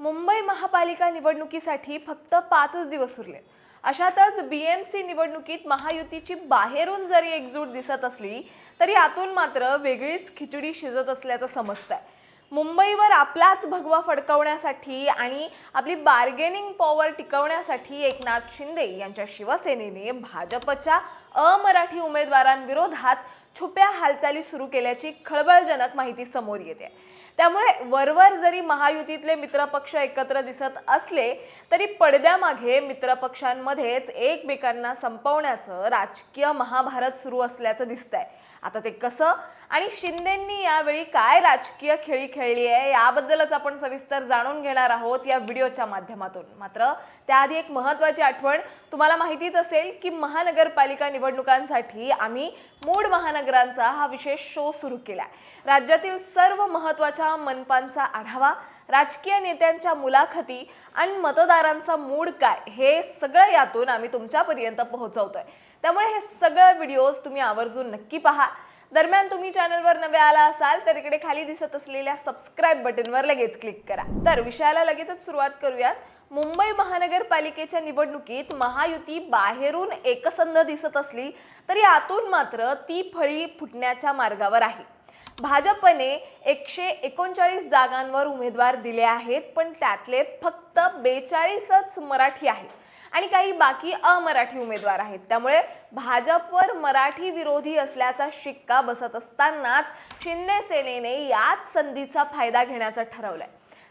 मुंबई महापालिका निवडणुकीसाठी फक्त पाचच दिवस उरले. अशातच बीएमसी निवडणुकीत महायुतीची बाहेरून जरी एकजूट दिसत असली तरी आतून मात्र वेगळीच खिचडी शिजत असल्याचं समजतंय. मुंबईवर आपलाच भगवा फडकवण्यासाठी आणि आपली बार्गेनिंग पॉवर टिकवण्यासाठी एकनाथ शिंदे यांच्या शिवसेनेने भाजपच्या अमराठी उमेदवारांविरोधात छुप्या हालचाली सुरू केल्याची खळबळजनक माहिती समोर येते. त्यामुळे वरवर जरी महायुतीतले मित्रपक्ष एकत्र दिसत असले तरी पडद्यामागे मित्रपक्षांमध्येच एकमेकांना संपवण्याचं राजकीय महाभारत सुरू असल्याचं दिसतंय. आता ते कसं आणि शिंदेंनी यावेळी काय राजकीय खेळी खेळली आहे याबद्दलच आपण सविस्तर जाणून घेणार आहोत या व्हिडिओच्या माध्यमातून. मात्र त्याआधी एक महत्त्वाची आठवण तुम्हाला माहितीच असेल की महानगरपालिका निवडणुकांसाठी आम्ही मूड नगरांचा हा विशेष शो सुरू केला राज्यातील सर्व महत्त्वाच्या मनपांचा आढावा राजकीय नेत्यांच्या मुलाखती आणि मतदारांचा मूड काय हे सगळं यातून आम्ही तुमच्यापर्यंत पोहोचवतोय. त्यामुळे हे सगळं व्हिडिओज तुम्ही आवर्जून नक्की पहा. दरम्यान तुम्ही चॅनलवर नवे आला असाल तर इकडे खाली दिसत असलेल्या सबस्क्राईब बटनवर लगेच क्लिक करा. तर विषयाला लगेचच सुरुवात करूयात. मुंबई महानगरपालिकेच्या निवडणुकीत महायुती बाहेरून एकसंध दिसत असली तरी आतून मात्र ती फळी फुटण्याच्या मार्गावर आहे. भाजपने एकशे एकोणचाळीस जागांवर उमेदवार दिले आहेत पण त्यातले फक्त बेचाळीसच मराठी आहेत. आणि काही बाकी अमराठी उमेदवार आहेत. त्यामुळे भाजपवर मराठी विरोधी असल्याचा शिक्का बसत असतानाच शिंदे सेनेने याच संधीचा फायदा घेण्याचं ठरवलंय.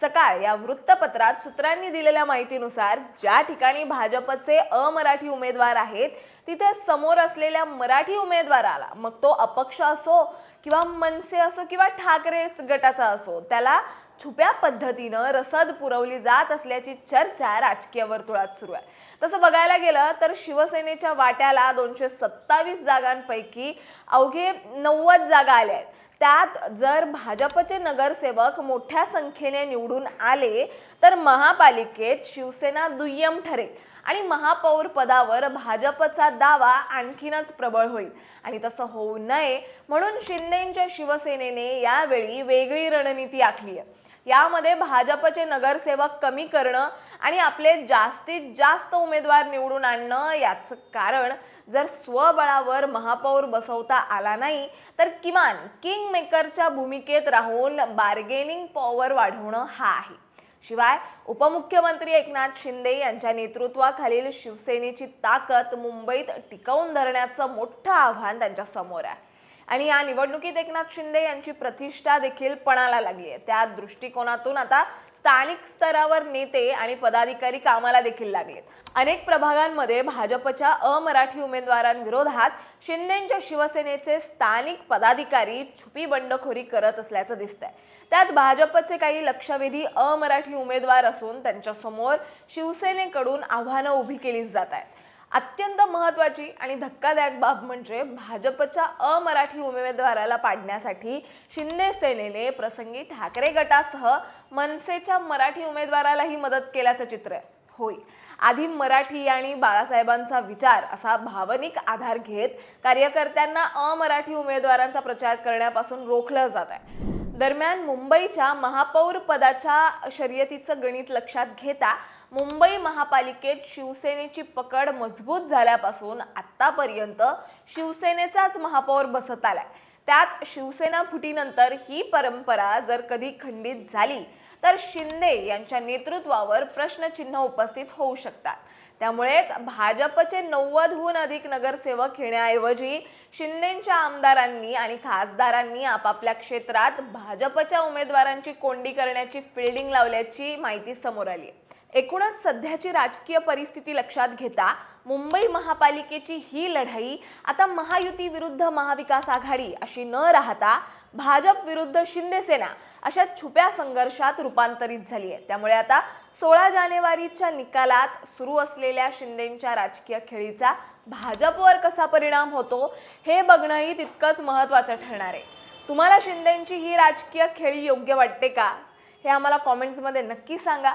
सकाळ या वृत्तपत्रात सूत्रांनी दिलेल्या माहितीनुसार ज्या ठिकाणी भाजपचे अमराठी उमेदवार आहेत तिथे समोर असलेल्या मराठी उमेदवाराला मग तो अपक्ष असो किंवा मनसे असो किंवा ठाकरे गटाचा असो त्याला छुप्या पद्धतीनं रसद पुरवली जात असल्याची चर्चा राजकीय वर्तुळात सुरू आहे. तसं बघायला गेलं तर शिवसेनेच्या वाट्याला दोनशे सत्तावीस जागांपैकी अवघे नव्वद जागा आल्या आहेत. त्यात जर भाजपचे नगरसेवक मोठ्या संख्येने निवडून आले तर महापालिकेत शिवसेना दुय्यम ठरेल आणि महापौर पदावर भाजपचा दावा आणखीनच प्रबळ होईल. आणि तसं होऊ नये म्हणून शिंदेच्या शिवसेनेने यावेळी वेगळी रणनीती आखली आहे. यामध्ये भाजपचे नगरसेवक कमी करणं आणि आपले जास्तीत जास्त उमेदवार निवडून आणणं याचं कारण जर स्वबळावर महापौर बसवता आला नाही तर किमान किंग मेकरच्या भूमिकेत राहून बार्गेनिंग पॉवर वाढवणं हा आहे. शिवाय उपमुख्यमंत्री एकनाथ शिंदे यांच्या नेतृत्वाखालील शिवसेनेची ताकद मुंबईत टिकवून धरण्याचं मोठं आव्हान त्यांच्यासमोर आहे. आणि या निवडणुकीत एकनाथ शिंदे यांची प्रतिष्ठा देखील पणाला लागली आहे. त्या दृष्टिकोनातून आता स्थानिक स्तरावर नेते आणि पदाधिकारी कामाला देखील लागलेत अनेक प्रभागांमध्ये भाजपच्या अमराठी उमेदवारांविरोधात शिंदेच्या शिवसेनेचे स्थानिक पदाधिकारी छुपी बंडखोरी करत असल्याचं दिसतंय. त्यात भाजपचे काही लक्षवेधी अमराठी उमेदवार असून त्यांच्यासमोर शिवसेनेकडून आव्हानं उभी केली जात आहेत. अत्यंत महत्त्वाची आणि धक्कादायक बाब म्हणजे भाजपच्या अमराठी उमेदवाराला पाडण्यासाठी शिंदे सेनेने प्रसंगी ठाकरे गटासह मनसेच्या मराठी उमेदवारालाही मदत केल्याचं चित्र आहे. होय. आधी मराठी आणि बाळासाहेबांचा विचार असा भावनिक आधार घेत कार्यकर्त्यांना अमराठी उमेदवारांचा प्रचार करण्यापासून रोखलं जात आहे. दरम्यान मुंबईच्या महापौर पदाच्या शर्यतीचं गणित लक्षात घेता मुंबई महापालिकेत शिवसेनेची पकड मजबूत झाल्यापासून आतापर्यंत शिवसेनेचाच महापौर बसत आलाय. त्यात शिवसेना फुटीनंतर ही परंपरा जर कधी खंडित झाली तर शिंदे यांच्या नेतृत्वावर प्रश्नचिन्ह उपस्थित होऊ शकतात. त्यामुळेच भाजपचे नव्वदहून अधिक नगरसेवक येण्याऐवजी शिंदेच्या आमदारांनी आणि खासदारांनी आपापल्या क्षेत्रात भाजपच्या उमेदवारांची कोंडी करण्याची फिल्डिंग लावल्याची माहिती समोर आली आहे एकूणच सध्याची राजकीय परिस्थिती लक्षात घेता मुंबई महापालिकेची ही लढाई आता महायुती विरुद्ध महाविकास आघाडी अशी न राहता भाजप विरुद्ध शिंदेसेना अशा छुप्या संघर्षात रूपांतरित झाली आहे. त्यामुळे आता सोळा जानेवारीच्या निकालात सुरू असलेल्या शिंदेच्या राजकीय खेळीचा भाजपवर कसा परिणाम होतो हे बघणंही तितकंच महत्त्वाचं ठरणार आहे. तुम्हाला शिंदेची ही राजकीय खेळी योग्य वाटते का? हे आम्हाला कॉमेंट्समध्ये नक्की सांगा.